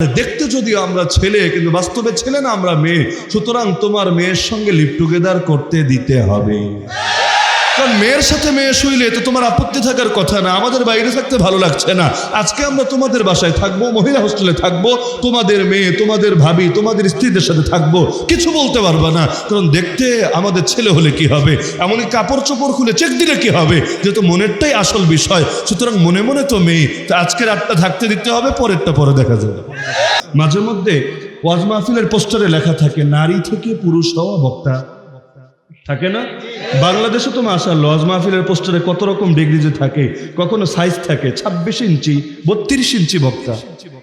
দেখতে যদি আমরা ছেলে, কিন্তু বাস্তবে ছেলে না আমরা মেয়ে, সুতরাং তোমার মেয়ের সঙ্গে লিপ টুগেদার করতে দিতে হবে। কারণ মেয়ের সাথে মেয়ে শুইলে তো তোমার আপত্তি থাকার কথা না, আমাদের বাইরে থাকতে ভালো লাগছে না। আজকে আমরা তোমাদের বাসায় থাকব, মহিলা হোস্টেলে থাকব, তোমাদের মেয়ে, তোমাদের ভাবি, তোমাদের স্ত্রীদের সাথে থাকব, কিছু বলতে পারবা না। কারণ দেখতে আমাদের ছেলে হলে কি হবে? এমনকি কাপড় চোপড় খুলে চেক দিলে কি হবে? যেহেতু মনেরটাই আসল বিষয়। সুতরাং মনে মনে তো মেয়ে, তো আজকের আটটা থাকতে দিতে হবে, পরেরটা পরে দেখা যাবে। মাঝে মধ্যে ওয়াজ মাহফিলের পোস্টারে লেখা থাকে, নারী থেকে পুরুষ হওয়া বক্তা। থাকে না? বাংলাদেশে তো মাসা লজ মাহফিলের পোস্টারে কত রকম ডিগ্রি যে থাকে, কখনো সাইজ থাকে, ছাব্বিশ ইঞ্চি, বত্রিশ ইঞ্চি বক্তা,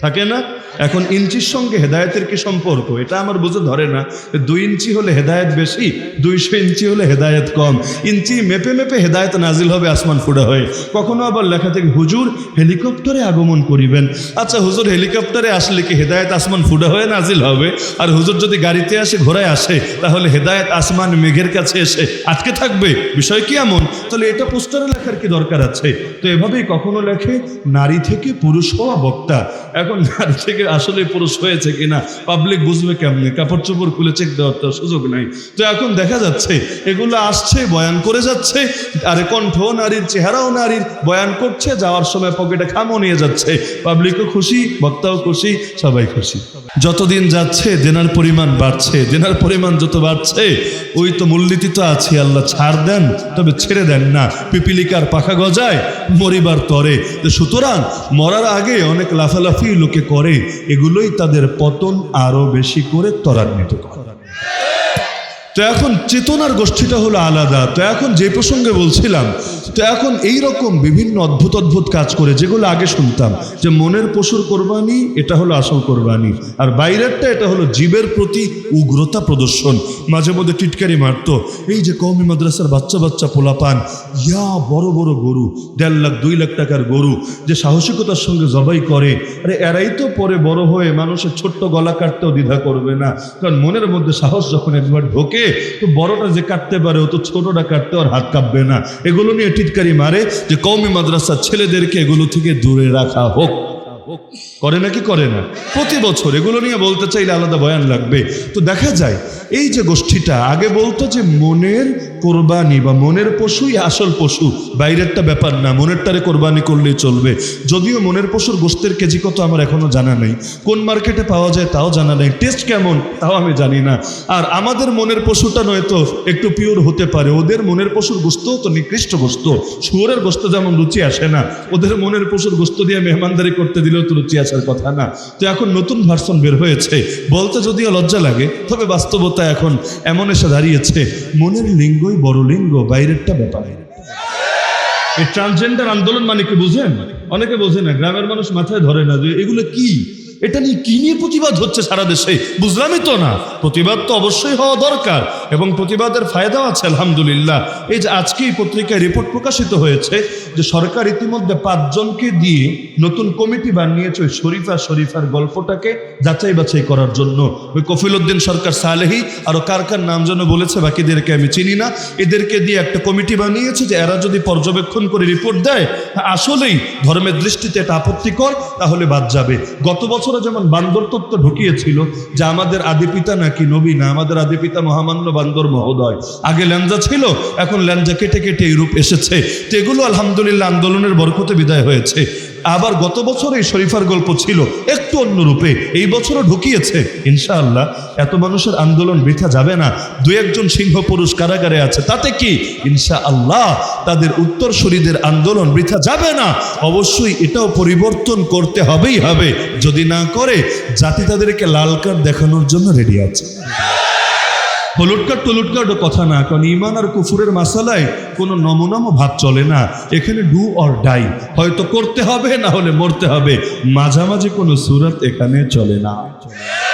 থাকে না? এখন ইঞ্চির সঙ্গে হেদায়তের কি সম্পর্ক? এটা আমার বুঝে ধরে না। দুই ইঞ্চি হলে হেদায়ত বেশি, দুইশো ইঞ্চি হলে হেদায়ত কম। ইঞ্চি মেপে মেপে হেদায়েত নাজিল হবে আসমান ফুড়া হয়ে। কখনো আবার লেখা থেকে, হুজুর হেলিকপ্টারে আগমন করিবেন। আচ্ছা হুজুর হেলিকপ্টারে আসলে কি হেদায়েত আসমান ফুড়া হয়ে নাজিল হবে? আর হুজুর যদি গাড়িতে আসে, ঘোড়ায় আসে, তাহলে হেদায়েত আসমান মেঘের কাছে এসে আটকে থাকবে? বিষয় কি এমন? তাহলে এটা পোস্টারে লেখার কি দরকার আছে? তো এভাবেই কখনো লেখে নারী থেকে পুরুষ হওয়া বক্তা। এখন নারী থেকে আসলে পুরুষ হয়েছে কিনা পাবলিক বুঝবে কেমনে? কাপড় চোপড় খুলে চেক দেওয়ার তো সুযোগ নাই। তো এখন দেখা যাচ্ছে, এগুলো আসছে, বয়ান করে যাচ্ছে, আরে কণ্ঠ নারীর, চেহারাও নারীর, বয়ান করছে, যাওয়ার সময় পকেটে খামও নিয়ে যাচ্ছে। পাবলিকও খুশি, বক্তাও খুশি, সবাই খুশি। যতদিন যাচ্ছে, দেনার পরিমাণ বাড়ছে, দেনার পরিমাণ যত বাড়ছে, ওই তো মূলনীতি তো আছে, আল্লাহ ছাড় দেন, তবে ছেড়ে দেন না। পিপিলিকার পাখা গজায়, মরিবার তরে। তো সুতরাং, মরার আগে অনেক লাফালাফি লোকে করে, এগুলোই তাদের পতন আরও বেশি করে ত্বরান্বিত করে। তো এখন চেতনার গোষ্ঠীটা হলো আলাদা। তো এখন যে প্রসঙ্গে বলছিলাম, তো এখন এই রকম বিভিন্ন অদ্ভুত অদ্ভুত কাজ করে, যেগুলো আগে শুনতাম, যে মনের পশুর কোরবানি, এটা হলো আসল কোরবানি, আর বাইরেরটা এটা হলো জীবের প্রতি উগ্রতা প্রদর্শন। মাঝে মধ্যে টিটকারি মারতো, এই যে কৌমি মাদ্রাসার বাচ্চা বাচ্চা পোলাপান, ইয়া বড় বড় গরু, দেড় লাখ, দুই লাখ টাকার গরু, যে সাহসিকতার সঙ্গে জবাই করে, আরে এরাই তো পরে বড় হয়ে মানুষের ছোট্ট গলা কাটতেও দ্বিধা করবে না, কারণ মনের মধ্যে সাহস যখন একবার ঢোকে তো বড়টা যে কাটতে পারে, ও তো ছোটটা কাটতে আর হাত কাঁপবে না। এগুলো নিয়ে টিটকারি মারে যে কৌমি মাদ্রাসার ছেলেদেরকে এগুলো থেকে দূরে রাখা হোক। করে নাকি করে না? প্রতি বছর এগুলো নিয়ে বলতে চাইলে আলাদা বয়ান লাগবে। তো দেখা যায়, এই যে গোষ্ঠীটা, আগে বলতো যে মনের কোরবানি বা মনের পশুই আসল পশু, বাইরেরটা ব্যাপার না, মনেরটারে কোরবানি করলেই চলবে। যদিও মনের পশুর গোষ্ঠের কেজি কত আমার এখনও জানা নেই। কোন মার্কেটে পাওয়া যায় তাও জানা নেই। টেস্ট কেমন তাও আমি জানি না। আর আমাদের মনের পশুটা নয়তো একটু পিওর হতে পারে। ওদের মনের পশুর গোস্ত তো নিকৃষ্ট গোস্ত। শুয়োরের গোস্ত যেমন রুচি আসে না, ওদের মনের পশুর গোস্ত দিয়ে মেহমানদারি করতে দিলেও তো আসার কথা না। তো এখন নতুন ভার্সন বের হয়েছে। বলতে যদিও লজ্জা লাগে, তবে বাস্তবতা এখন এমন এসে দাঁড়িয়েছে। মনের লিঙ্গই বড় লিঙ্গ, বাইরেরটা ব্যাপারে। এই ট্রান্সজেন্ডার আন্দোলন মানে কি বুঝেন? অনেকে বোঝে না, গ্রামের মানুষ মাথায় ধরে না যে এগুলো কি? এটা নিয়ে কি নিয়ে প্রতিবাদ হচ্ছে সারা দেশে? বুঝলামই তো না। প্রতিবাদ তো অবশ্যই হওয়া দরকার এবং প্রতিবাদের ফায়দাও আছে, আলহামদুলিল্লাহ। এই যে আজকে এই পত্রিকায় রিপোর্ট প্রকাশিত হয়েছে যে সরকার ইতিমধ্যে পাঁচজনকে দিয়ে নতুন কমিটি বানিয়েছে ওই শরীফা শরীফার গল্পটাকে যাচাই বাছাই করার জন্য। ওই কফিলউদ্দিন সরকার সালেহি আরও কার কার নাম যেন বলেছে বাকিদেরকে আমি চিনি না। এদেরকে দিয়ে একটা কমিটি বানিয়েছে যে এরা যদি পর্যবেক্ষণ করে রিপোর্ট দেয়, আসলেই ধর্মের দৃষ্টিতে এটা আপত্তিকর, তাহলে বাদ যাবে। গত বছরে যেমন বান্দর তত্ত্ব ঢুকিয়েছিল যে আমাদের আদি পিতা নাকি নবী না, আমাদের আদি পিতা মহামান্য বান্দর মহোদয়। আগে ল্যাঞ্জা ছিল, এখন ল্যাঞ্জা কেটে কেটে এই রূপ এসেছে। তো এগুলো আলহামদুলিল্লাহ আন্দোলনের বরকতে বিদায় হয়েছে। আবার গত বছর এই শরীফার গল্প ছিল একটু অন্য রূপে। এই বছরও ঢুকিয়েছে। ইনশাআল্লাহ, এত মানুষের আন্দোলন বৃথা যাবে না। দু একজন সিংহ পুরুষ কারাগারে আছে, তাতে কি? ইনশা আল্লাহ তাদের উত্তরসূরিদের আন্দোলন বৃথা যাবে না। অবশ্যই এটাও পরিবর্তন করতে হবেই হবে। যদি না করে, জাতি তাদেরকে লাল কার্ড দেখানোর জন্য রেডি আছে। হলুদ টলুটকার কথা না, কারণ ইমান আর কুফুরের মাসালায় কোনো নমনম ভাব চলে না। এখানে ডু অর ডাই, হয়তো করতে হবে, না হলে মরতে হবে। মাঝামাঝি কোনো সুরত এখানে চলে না।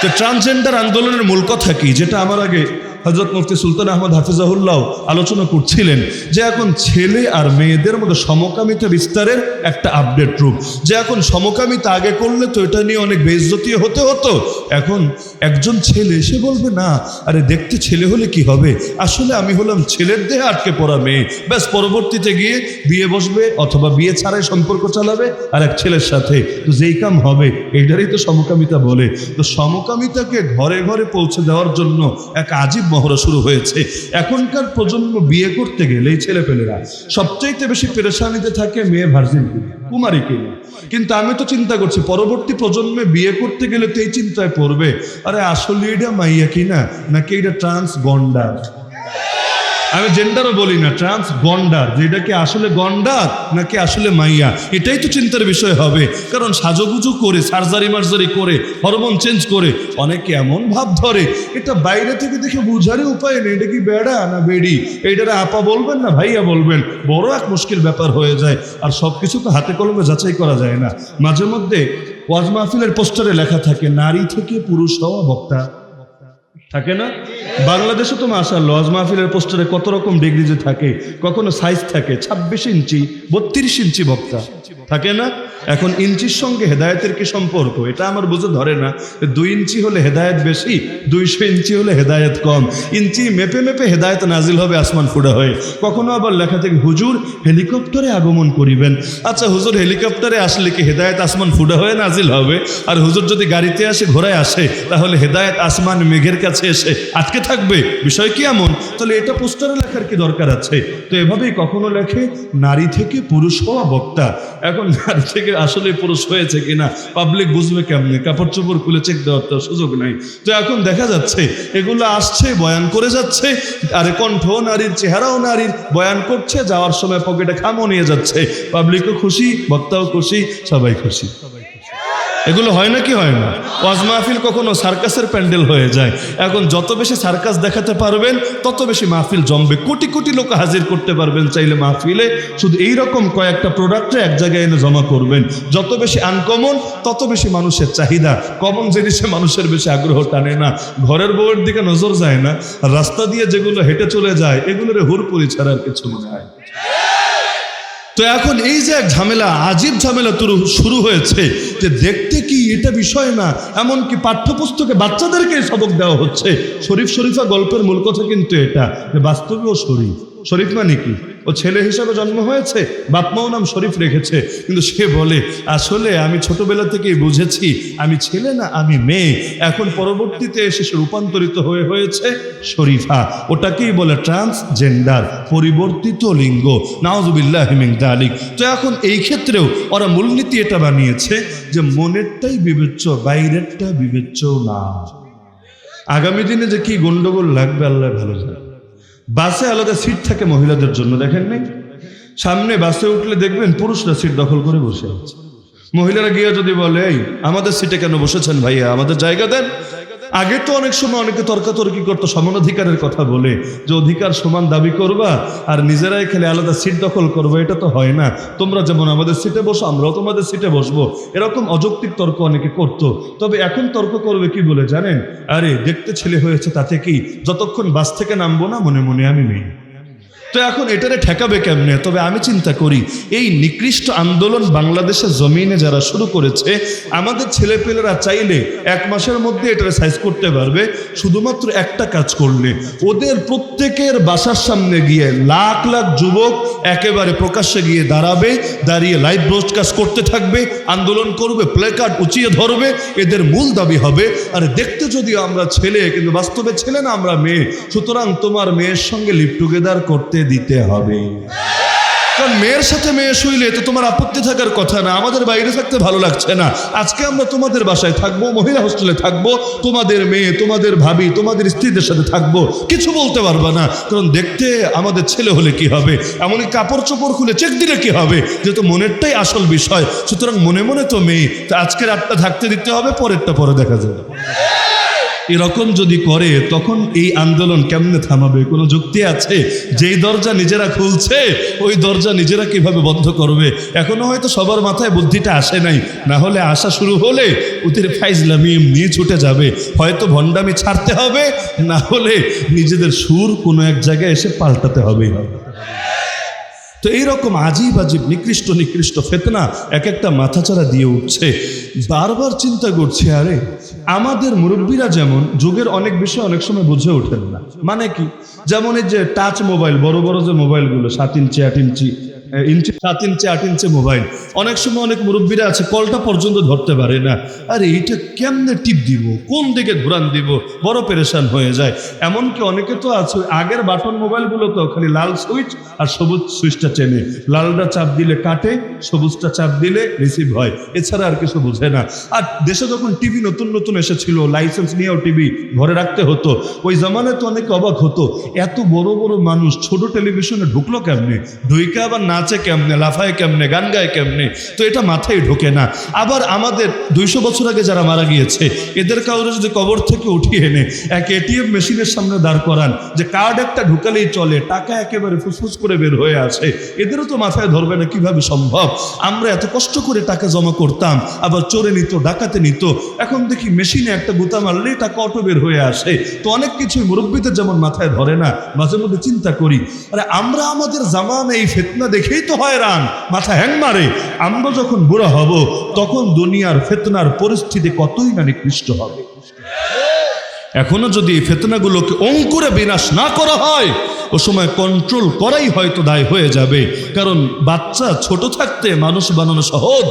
তো ট্রান্সজেন্ডার আন্দোলনের মূল কথা কি, যেটা আমার আগে হজরত মুফতি সুলতান আহমদ হাফিজাহুল্লাহ আলোচনা করছিলেন যে এখন ছেলে আর মেয়েদের মধ্যে সমকামিতা বিস্তারের একটা আপডেট রূপ যে এখন সমকামিতা আগে করলে তো এটা নিয়ে অনেক বেইজ্জতি হতে হতো। এখন একজন ছেলে এসে বলবে, না, আরে দেখতে ছেলে হলে কি হবে? আসলে আমি হলাম ছেলের দেহে আটকে পড়া মেয়ে। ব্যাস, পরবর্তীতে গিয়ে বিয়ে বসবে অথবা বিয়ে ছাড়াই সম্পর্ক চালাবে আর এক ছেলের সাথে। তো যেই কাম হবে, এইটারই তো সমকামিতা বলে। তো সমকামিতাকে ঘরে ঘরে পৌঁছে দেওয়ার জন্য এক আজীব মহড়া শুরু হয়েছে। এখনকার প্রজন্ম বিয়ে করতে গেলে এই ছেলেপেলেরা সবচাইতে বেশি পেরেশানিতে থাকে মেয়ে ভার্জিন কুমারী কিনে কিন্তু আমি তো চিন্তা করছি, পরবর্তী প্রজন্মে বিয়ে করতে গেলে তো এই চিন্তায় পড়বে, আরে আসলে এটা মাইয়া কিনা নাকি এটা ট্রান্স গন্ডার আমি জেন্ডারও বলি না ট্রান্স গন্ডার যেটা কি আসলে গন্ডার নাকি আসলে মাইয়া, এটাই তো চিন্তার বিষয় হবে। কারণ সাজুগুজু করে, সার্জারি মার্জারি করে হরমোন চেঞ্জ করে, অনেকে এমন ভাব ধরে, এটা বাইরে থেকে দেখে বুঝারই উপায় নেই, এটা কি বেড়া না বেড়ি? এইটারে আপা বলবেন না ভাইয়া বলবেন, বড় এক মুশকিল ব্যাপার হয়ে যায়, আর সব কিছু তো হাতে কলমে যাচাই করা যায় না। মাঝে মধ্যে ওয়াজ মাহফিলের পোস্টারে লেখা থাকে, নারী থেকে পুরুষ হওয়া বক্তা। থাকে না? বাংলাদেশে তো মাসাল লজ মাহফিলের পোস্টারে কত রকম ডিগ্রি যে থাকে, কখনো সাইজ থাকে, ছাব্বিশ ইঞ্চি, বত্রিশ ইঞ্চি বক্তা, থাকে না? এখন ইঞ্চির সঙ্গে হেদায়তের কি সম্পর্ক? এটা আমার বুঝে ধরে না। দুই ইঞ্চি হলে হেদায়েত বেশি, দুইশো ইঞ্চি হলে হেদায়ত কম। ইঞ্চি মেপে মেপে হেদায়েত নাজিল হবে আসমান ফুডা হয়ে। কখনো আবার লেখা থেকে, হুজুর হেলিকপ্টারে আগমন করিবেন। আচ্ছা হুজুর হেলিকপ্টারে আসলে কি হেদায়েত আসমান ফুডা হয়ে নাজিল হবে? আর হুজুর যদি গাড়িতে আসে, ঘোড়ায় আসে, তাহলে হেদায়েত আসমান মেঘের কাছে এসে আটকে থাকবে? বিষয় কি এমন? তাহলে এটা পোস্টারে লেখার কি দরকার আছে? তো এভাবেই কখনো লেখে নারী থেকে পুরুষ হওয়া বক্তা। এখন নারী থেকে আসলে পুরুষ হয়েছে কিনা পাবলিক বুঝবে কেমনে? কাপড় চোপড় খুলে চেক দেওয়ার তো সুযোগ নাই। তো এখন দেখা যাচ্ছে, এগুলো আসছে, বয়ান করে যাচ্ছে, আর কণ্ঠ নারীর, চেহারাও নারীর, বয়ান করছে, যাওয়ার সময় পকেটে খামও নিয়ে যাচ্ছে। পাবলিকও খুশি, বক্তাও খুশি, সবাই খুশি। এগুলো হয় না কি হয় না? ওয়াজ মাহফিল কখনো সার্কাসের প্যান্ডেল হয়ে যায়। এখন যত বেশি সার্কাস দেখাতে পারবেন, তত বেশি মাহফিল জমবে। কোটি কোটি লোক হাজির করতে পারবেন চাইলে মাহফিলে। শুধু এই রকম কয়েকটা প্রোডাক্টে এক জায়গায় এনে জমা করবেন। যত বেশি আনকমন তত বেশি মানুষের চাহিদা। কমন জিনিসে মানুষের বেশি আগ্রহ টানে না। ঘরের বউয়ের দিকে নজর যায় না। রাস্তা দিয়ে যেগুলো হেঁটে চলে যায়, এগুলোর হুড়পুরি ছাড়া আর কিছু মনে হয় তো এখন এই যে এক ঝামেলা, আজীব ঝামেলা তুরু শুরু হয়েছে যে দেখতে কি এটা বিষয় না, এমনকি পাঠ্যপুস্তকে বাচ্চাদেরকে সবক দেওয়া হচ্ছে। শরীফ শরীফা গল্পের মূল কথা কিন্তু এটা, যে বাস্তবেও শরীফ। শরীফ মানে কি ও ছেলে হিসাবে জন্ম হয়েছে, বাপমাও নাম শরীফ রেখেছে। কিন্তু সে বলে, আসলে আমি ছোটবেলা থেকেই বুঝেছি, আমি ছেলে না, আমি মেয়ে। এখন পরবর্তীতে এসে সে রূপান্তরিত হয়ে হয়েছে শরীফা। ওটাকেই বলে ট্রান্সজেন্ডার পরিবর্তিত লিঙ্গ। নাওজুবিল্লাহ দালিক। তো এখন এই ক্ষেত্রেও ওরা মূলনীতি এটা বানিয়েছে যে মনেরটাই বিবেচ্য, বাইরেরটা বিবেচ্য না। আগামী দিনে যে কি গন্ডগোল লাগবে, আল্লাহ ভালো জানে। বাসে আলাদা সিট থাকে মহিলাদের জন্য, দেখেন নাই? সামনে বাসে উঠলে দেখবেন পুরুষরা সিট দখল করে বসে আছে। মহিলারা গিয়ে যদি বলে, এই, আমাদের সিটে কেন বসেছেন ভাইয়া? আমাদের জায়গা দেন। আগে তো অনেক সময় অনেকে তর্কাতর্কি করতো, সমান অধিকারের কথা বলে, যে অধিকার সমান দাবি করবা আর নিজেরাই খেলে আলাদা সিট দখল করব, এটা তো হয় না। তোমরা যেমন আমাদের সিটে বসো, আমরাও তোমাদের সিটে বসবো। এরকম অযৌক্তিক তর্ক অনেকে করতো। তবে এখন তর্ক করবে কি বলে জানেন? আরে, দেখতে ছেলে হয়েছে তাতে কি? যতক্ষণ বাস থেকে নামবো না, মনে মনে আমি মেয়ে। তো এখন এটারে ঠেকাবে কেমনে? তবে আমি চিন্তা করি, এই নিকৃষ্ট আন্দোলন বাংলাদেশের জমিনে যারা শুরু করেছে, আমাদের ছেলেপেলেরা চাইলে এক মাসের মধ্যে এটারে সাইজ করতে পারবে, শুধুমাত্র একটা কাজ করলে। ওদের প্রত্যেকের বাসার সামনে গিয়ে লাখ লাখ যুবক একেবারে প্রকাশ্যে গিয়ে দাঁড়াবে, দাঁড়িয়ে লাইভ ব্রডকাস্ট করতে থাকবে, আন্দোলন করবে প্লে কার্ড উঁচিয়ে ধরবে, এদের মূল দাবি হবে, আর দেখতে যদিও আমরা ছেলে, কিন্তু বাস্তবে ছেলে না আমরা মেয়ে, সুতরাং তোমার মেয়ের সঙ্গে লিভ টুগেদার করতে দিতে হবে। কারণ মেয়ের সাথে মেয়ে শুইলে তো তোমার আপত্তি থাকার কথা না, আমাদের বাইরে থাকতে ভালো লাগছে না। আজকে আমরা তোমাদের বাসায় থাকব, মহিলা হোস্টেলে থাকব, তোমাদের মেয়ে, তোমাদের ভাবি, তোমাদের স্ত্রীদের সাথে থাকব। কিছু বলতে পারবে না, কারণ দেখতে আমাদের ছেলে হলে কি হবে? এমনকি কাপড় চোপড় খুলে চেক দিলে কি হবে? যেহেতু মনেরটাই আসল বিষয়, সুতরাং মনে মনে তো মেয়ে, তো আজকের একটা থাকতে দিতে হবে, পরেরটা পরে দেখা যাবে। এরকম যদি করে, তখন এই আন্দোলন কেমনে থামাবে? কোনো যুক্তি আছে? যেই দরজা নিজেরা খুলছে, ওই দরজা নিজেরা কীভাবে বন্ধ করবে? এখনও হয়তো সবার মাথায় বুদ্ধিটা আসে নাই। না হলে আসা শুরু হলে ওদের ফাইজলামি এমনি ছুটে যাবে। হয়তো ভণ্ডামি ছাড়তে হবে, না হলে নিজেদের সুর কোনো এক জায়গায় এসে পাল্টাতে হবেই। হবে তো এইরকম আজীব আজীব নিকৃষ্ট নিকৃষ্ট ফেতনা এক একটা মাথাচাড়া দিয়ে উঠছে। বারবার চিন্তা করছে, আরে, আমাদের মুরব্বীরা যেমন যুগের অনেক বিষয় অনেক সময় বুঝে ওঠেন না। মানে কি? যেমন এই যে টাচ মোবাইল বড় বড় যে মোবাইলগুলো সাত ইঞ্চি, আট ইঞ্চি ইঞ্চি সাত ইঞ্চি, আট ইঞ্চি মোবাইল। অনেক সময় অনেক মুরব্বীরা আছে, কলটা পর্যন্ত ধরতে পারে না। আরে, এইটা কেমনে টিপ দিব? কোন দিকে ঘুরান দিব? বড় পেরেশান হয়ে যায়। এমনকি অনেকে তো আছে আগের বাটন মোবাইলগুলো তো খালি লাল সুইচ আর সবুজ সুইচটা চেনে। লালটা চাপ দিলে কাটে, সবুজটা চাপ দিলে রিসিভ হয়। এছাড়া আর কিছু বুঝে না। আর দেশে যখন টিভি নতুন নতুন এসেছিল লাইসেন্স নিয়েও টিভি ঘরে রাখতে হতো, ওই জামানায় তো অনেকে অবাক হতো, এত বড় বড় মানুষ ছোট টেলিভিশনে ঢুকলো কেমনে? ঢুইকে আবার নাচে কেমনে, লাফায় কেমনে, গান গায় কেমনে, তো এটা মাথায় ঢোকে না। আবার আমাদের দুইশো বছর আগে যারা মারা গিয়েছে, এদের কাউরে যদি কবর থেকে উঠিয়ে এনে এক এটিএম মেশিনের সামনে দাঁড় করান, যে কার্ড একটা ঢুকালেই চলে, টাকা একেবারে ফুসফুস করে বের হয়ে আসে, এদেরও তো মাথায় ধরবে না কীভাবে সম্ভব? আমরা এত কষ্ট করে টাকা জমা করতাম, আবার চোরে নিত, ডাকাতে নিত, এখন দেখি মেশিনে একটা গুতা মারলেই টাকা অটো বের হয়ে আসে, তো অনেক কিছুই মুরব্বীদের যেমন মাথায় ধরে না, মাঝে মধ্যে চিন্তা করি। আরে আমরা আমাদের জামান এই ফেতনা দেখেই তো হয়রান মাথা হ্যাং মারে। আমরা যখন বুড়া হব, তখন দুনিয়ার ফেতনার পরিস্থিতি কতই না নিকৃষ্ট হবে। এখনও যদি এই ফেতনাগুলোকে অঙ্কুরে বিনাশ না করা হয়, ও সময় কন্ট্রোল করাই হয়তো দায় হয়ে যাবে। কারণ বাচ্চা ছোট থাকতে মানুষ বানানো সহজ,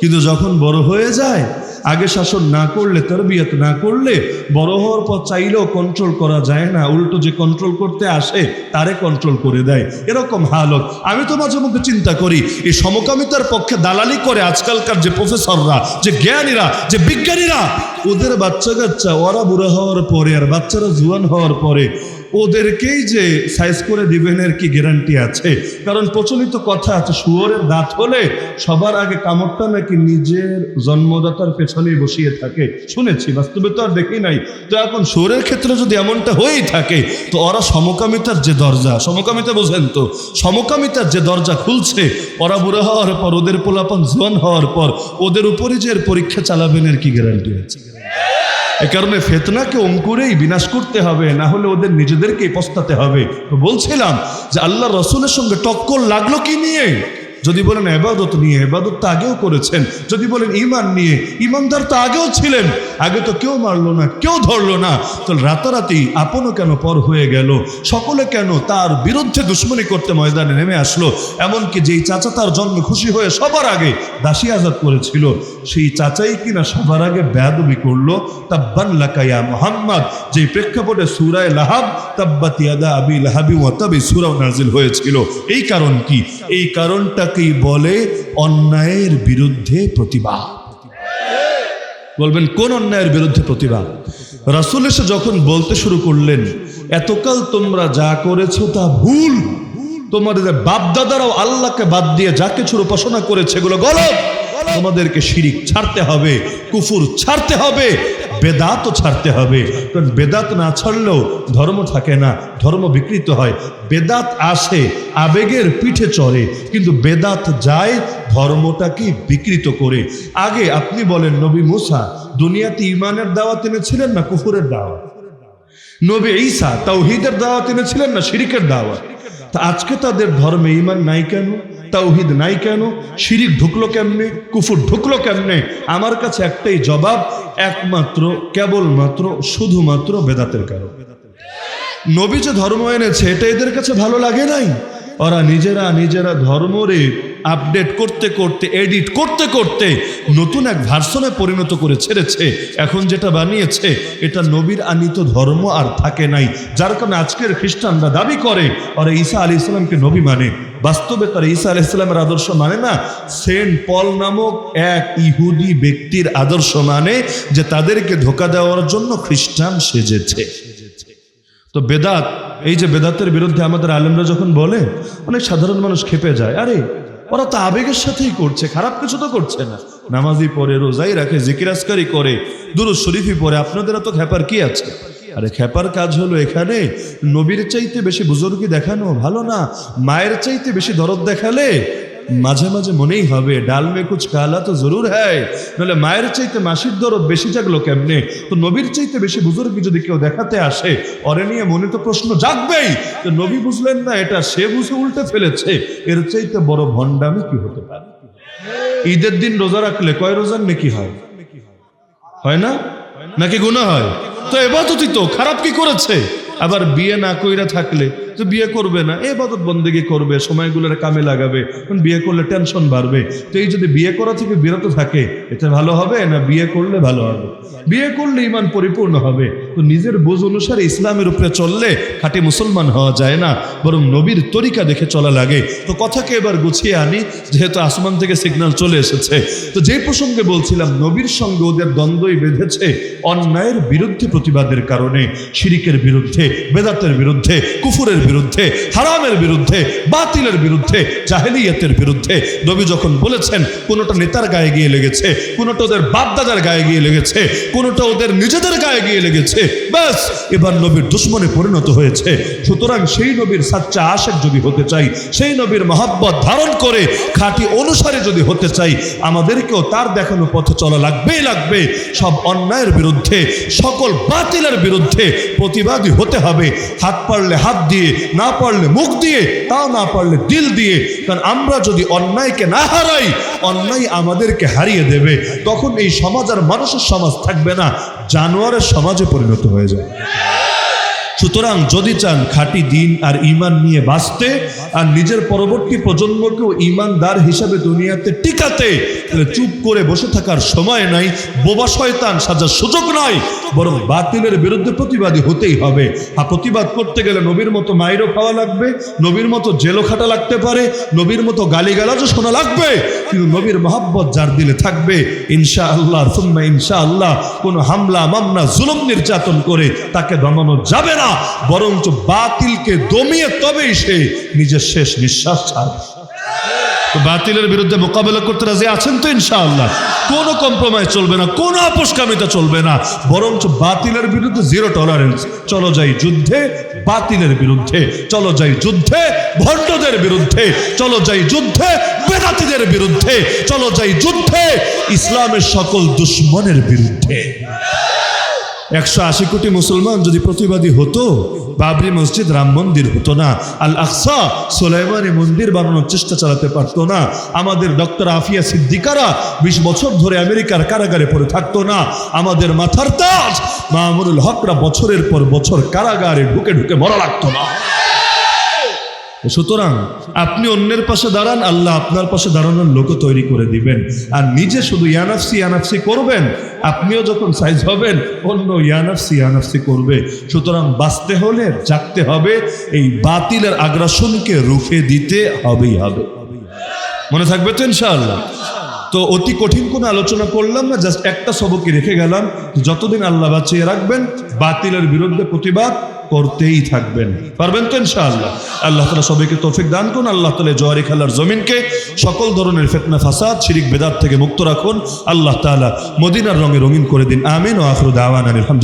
কিন্তু যখন বড় হয়ে যায় আগে শাসন না করলে, তরবিয়ত না করলে বড় হওয়ার পর চাইলেও কন্ট্রোল করা যায় না। উল্টো যে কন্ট্রোল করতে আসে, তারে কন্ট্রোল করে দেয়। এরকম হালত। আমি তো মাঝে মধ্যে চিন্তা করি, এই সমকামিতার পক্ষে দালালি করে আজকালকার যে প্রফেসররা যে জ্ঞানীরা, যে বিজ্ঞানীরা, ওদের বাচ্চা কাচ্চা ওরা বুড়ো হওয়ার পরে আর বাচ্চারা জুয়ান হওয়ার পরে ওদেরকেই যে সাইজ করে দিবেন এর কি গ্যারান্টি আছে? কারণ প্রচলিত কথা আছে, শুয়োরের দাঁত হলে সবার আগে কামড়টা নাকি নিজের জন্মদাতার পেছনেই বসিয়ে থাকে। শুনেছি, বাস্তবে তো আর দেখি নাই। তো এখন শুয়োরের ক্ষেত্রে যদি এমনটা হয়েই থাকে, তো ওরা সমকামিতার যে দরজা, সমকামিতা বোঝেন তো, সমকামিতার যে দরজা খুলছে, ওরা বুড়ো হওয়ার পর, ওদের পোলাপন জোয়ান হওয়ার পর, ওদের উপরে যে এর পরীক্ষা চালাবেন এর কি গ্যারান্টি আছে? এ কারণে ফেতনাকে অঙ্কুরেই বিনাশ করতে হবে, না হলে ওদের নিজেদেরকেই পস্তাতে হবে। তো বলছিলাম যে আল্লাহ রসুলের সঙ্গে টক্কর লাগল কি নিয়ে? যদি বলেন এবাদত নিয়ে এবাদত তো আগেও করেছেন। যদি বলেন ইমান নিয়ে ইমানদার তো আগেও ছিলেন। আগে তো কেউ মারলো না, কেউ ধরলো না। তো রাতারাতি আপনও কেন পর হয়ে গেল? সকলে কেন তার বিরুদ্ধে দুশ্মনী করতে ময়দানে নেমে আসলো? এমনকি যেই চাচা তার জন্ম খুশি হয়ে সবার আগে দাসী আজাদ করেছিল, সেই চাচাই কিনা সবার আগে বেয়াদবি করল? তাব্বান লাকাইয়া মোহাম্মদ। যে প্রেক্ষাপটে সুরায় লাহাব, তাব্বাত ইয়াদা আবি লাহাবি ওয়াতাবি সুরাও নাজিল হয়েছিল। এই কারণ কি? এই কারণটাকেই বলে অন্যায়ের বিরুদ্ধে প্রতিবাদ। বলবেন, কোন অন্যায়ের বিরুদ্ধে প্রতিবাদ? রাসুল এসে যখন বলতে শুরু করলেন, এতকাল তোমরা যা করেছ তা ভুল। তোমাদের বাপদাদারাও আল্লাহকে বাদ দিয়ে যা কিছুর উপাসনা করেছে, এগুলো গলত। তোমাদেরকে শিরিক ছাড়তে হবে, কুফুর ছাড়তে হবে বেদাতও ছাড়তে হবে। কারণ বেদাত না ছাড়লেও ধর্ম থাকে না, ধর্ম বিকৃত হয়। বেদাত আসে, আবেগের পিঠে চড়ে, কিন্তু বেদাত যায় ধর্মটাকে বিকৃত করে। আগে আপনি বলেন, নবী মুসা, দুনিয়াতে ইমানের দাওয়াত এনেছিলেন না কুফুরের দাওয়াত? নবী ঈসা তাওহিদের দাওয়াত এনেছিলেন না শিরিকের দাওয়াত? তা আজকে তাদের ধর্মে ইমান নাই কেন? তাওহিদ নাই কেন? শিরিক ঢুকলো কেমনে? কুফুর ঢুকলো কেমনে? আমার কাছে একটাই জবাব, একমাত্র, কেবলমাত্র, শুধুমাত্র বেদাতের কারণ। নবী যে ধর্ম এনেছে, এটা এদের কাছে ভালো লাগে নাই? ওরা নিজেরা নিজেরা ধর্মরে আপডেট করতে করতে, এডিট করতে করতে নতুন এক ভার্সনে পরিণত করে ছেড়েছে। এখন যেটা বানিয়েছে, এটা নবীর আনিত ধর্ম আর থাকে নাই। যার কারণে আজকের খ্রিস্টানরা দাবি করে ওরা ঈসা আলী ইসলামকে নবী মানে। বাস্তবে তারা ঈসা আলি ইসলামের আদর্শ মানে না। সেন্ট পল নামক এক ইহুদি ব্যক্তির আদর্শ মানে যে তাদেরকে ধোকা দেওয়ার জন্য খ্রিস্টান সেজেছে। তো বেদাত, এই যে বেদাতের বিরুদ্ধে আমাদের আলেমরা যখন বলে, অনেক সাধারণ মানুষ খেপে যায়, আরে ওরা তো আবেগের সাথেই করছে, খারাপ কিছু তো করছে না। নামাজি পরে রোজাই রাখে জিকিরাজকারি করে দুরু শরীফই পরে আপনাদের তো খেপার কি আছে? আরে খেপার কাজ হলো এখানে নবীর চাইতে বেশি বুজুর্গি দেখানো ভালো না, মায়ের চাইতে বেশি দরদ দেখালে মাঝে মাঝে মনেই হবে ডাল মে কুচ কালা তো জরুর হ্যায়। নাহলে মায়ের চাইতে মাসির দরদ বেশি জাগলো কেমনে? তো নবীর চাইতে বেশি বুজুর্গি যদি কেউ দেখাতে আসে, অরে নিয়ে মনে তো প্রশ্ন জাগবেই। তো নবী বুঝলেন না, এটা সে বুঝে উল্টে ফেলেছে। এর চাইতে বড় ভণ্ডামি কি হতে পারে? ঈদের দিন রোজা রাখলে কয় রোজার নাকি হয়? হয় না? নাকি গুণা হয়? তো এবাদতই তো, খারাপ কি করেছে? আবার বিয়ে না কইরা থাকলে তো বিয়ে করবে না এবাদত বন্দেগি করবে, সময়গুলোর কামে লাগাবে বিয়ে করলে টেনশন বাড়বে। তো এই যদি বিয়ে করা থেকে বিরত থাকে এটা ভালো হবে না বিয়ে করলে ভালো হবে? বিয়ে করলে ইমান পরিপূর্ণ হবে। তো নিজের বোঝ অনুসারে ইসলামের উপরে চললে খাঁটি মুসলমান হওয়া যায় না, বরং নবীর তরিকা দেখে চলা লাগে। তো কথাকে এবার গুছিয়ে আনি, যেহেতু আসমান থেকে সিগন্যাল চলে এসেছে। তো যে প্রসঙ্গে বলছিলাম, নবীর সঙ্গে ওদের দ্বন্দ্বই বেঁধেছে অন্যায়ের বিরুদ্ধে প্রতিবাদের কারণে, শিরিকের বিরুদ্ধে, বেদাতের বিরুদ্ধে, কুফুরের বিরুদ্ধে হারামের বিরুদ্ধে, বাতিলের বিরুদ্ধে, জাহেলিয়াতের বিরুদ্ধে। নবী যখন বলেছেন, কোনোটা নেতার গায়ে গিয়ে লেগেছে, কোনোটা ওদের বাপদাদার গায়ে গিয়ে লেগেছে, কোনোটা ওদের নিজেদের গায়ে গিয়ে লেগেছে, ব্যাস, এবার নবীর দুশ্মনে পরিণত হয়েছে। সুতরাং সেই নবীর সাচ্চা আশেক যদি হতে চাই, সেই নবীর মহাব্বত ধারণ করে, খাঁটি অনুসারে যদি হতে চাই, আমাদেরকেও তার দেখানো পথে চলা লাগবেই লাগবে। সব অন্যায়ের বিরুদ্ধে, সকল বাতিলের বিরুদ্ধে প্রতিবাদী হতে হবে। হাত পারলে হাত দিয়ে না পারলে মুখ দিয়ে তাও না পারলে দিল দিয়ে, কারণ আমরা যদি অন্যায়কে না হারাই, অন্যায় আমাদেরকে হারিয়ে দেবে, তখন এই সমাজ আর মানুষের সমাজ থাকবে না, জানোয়ারের সমাজে পরিণত হয়ে যাবে। সুতরাং যদি চান খাঁটি দিন আর ইমান নিয়ে বাঁচতে, আর নিজের পরবর্তী প্রজন্মকেও ইমানদার হিসাবে দুনিয়াতে টিকাতে, তাহলে চুপ করে বসে থাকার সময় নাই, বোবা শয়তান সাজার সুযোগ নয় বরং বাতিলের বিরুদ্ধে প্রতিবাদী হতেই হবে। আর প্রতিবাদ করতে গেলে নবীর মতো মাইরও খাওয়া লাগবে, নবীর মতো জেলও খাটা লাগতে পারে, নবীর মতো গালিগালাজও শোনা লাগবে, কিন্তু নবীর মহাব্বত যার দিলে থাকবে ইনশা আল্লাহ ইনশা আল্লাহ কোনো হামলা, মামলা, জুলুম নির্যাতন করে তাকে দমানো যাবে না। বরঞ্চ বাতিলকে দমিয়ে তবেই সে নিজের শেষ নিঃশ্বাস ছাড়বে। তো বাতিলের বিরুদ্ধে মোকাবেলা করতে রাজি আছেন তো ইনশাআল্লাহ। কোনো কম্প্রোমাইজ চলবে না, কোনো আপোষকামিতা চলবে না। বরঞ্চ বাতিলের বিরুদ্ধে জিরো টলারেন্স চলো যাই যুদ্ধে, বাতিলের বিরুদ্ধে। চলো যাই যুদ্ধে, ভণ্ডদের বিরুদ্ধে। চলো যাই যুদ্ধে, বেদাতিদের বিরুদ্ধে। চলো যাই যুদ্ধে, ইসলামের সকল দুশ্মনের বিরুদ্ধে। একশো আশি কোটি মুসলমান যদি প্রতিবাদী হতো, বাবরি মসজিদ, রাম মন্দির হতো না। আল আকসা সোলাইমানি মন্দির বানানোর চেষ্টা চালাতে পারতো না। আমাদের ডক্টর আফিয়া সিদ্দিকারা বিশ বছর ধরে আমেরিকার কারাগারে পড়ে থাকতো না। আমাদের মাথার তাজ মাহমুদুল হকরা বছরের পর বছর কারাগারে ঢুকে ঢুকে মরা লাগতো না। সুতরাং আপনি অন্যের পাশে দাঁড়ান, আল্লাহ আপনার পাশে দাঁড়ানোর লোকও তৈরি করে দিবেন। আর নিজে শুধু ইয়ানাফসি ইয়ানাফসি করবেন, আপনিও যখন সাইজ হবেন, অন্য ইয়ানাফসি ইয়ানাফসি করবে। সুতরাং বাঁচতে হলে জাগতে হবে, এই বাতিলের আগ্রাসনকে রুখে দিতে হবেই হবে। মনে থাকবে তো ইনশাআল্লাহ? তো অতি কঠিন কোনো আলোচনা করলাম না, জাস্ট একটা সবকে রেখে গেলাম। যতদিন আল্লাহ বাঁচিয়ে রাখবেন, বাতিলের বিরুদ্ধে প্রতিবাদ করতেই থাকবেন। পারবেন তো ইনশাআল্লাহ? আল্লাহ তালা সবাইকে তৌফিক দান করুন, আল্লাহ তালে জোয়ারি খেলার জমিনকে সকল ধরনের ফেতনা, ফাসাদ, শিরিক, বেদাত থেকে মুক্ত রাখুন। আল্লাহ তালা মদিনার রঙে রঙিন করে দিন। আমিন। ও আখরুদ আওয়ান আলহামদুলিল্লাহ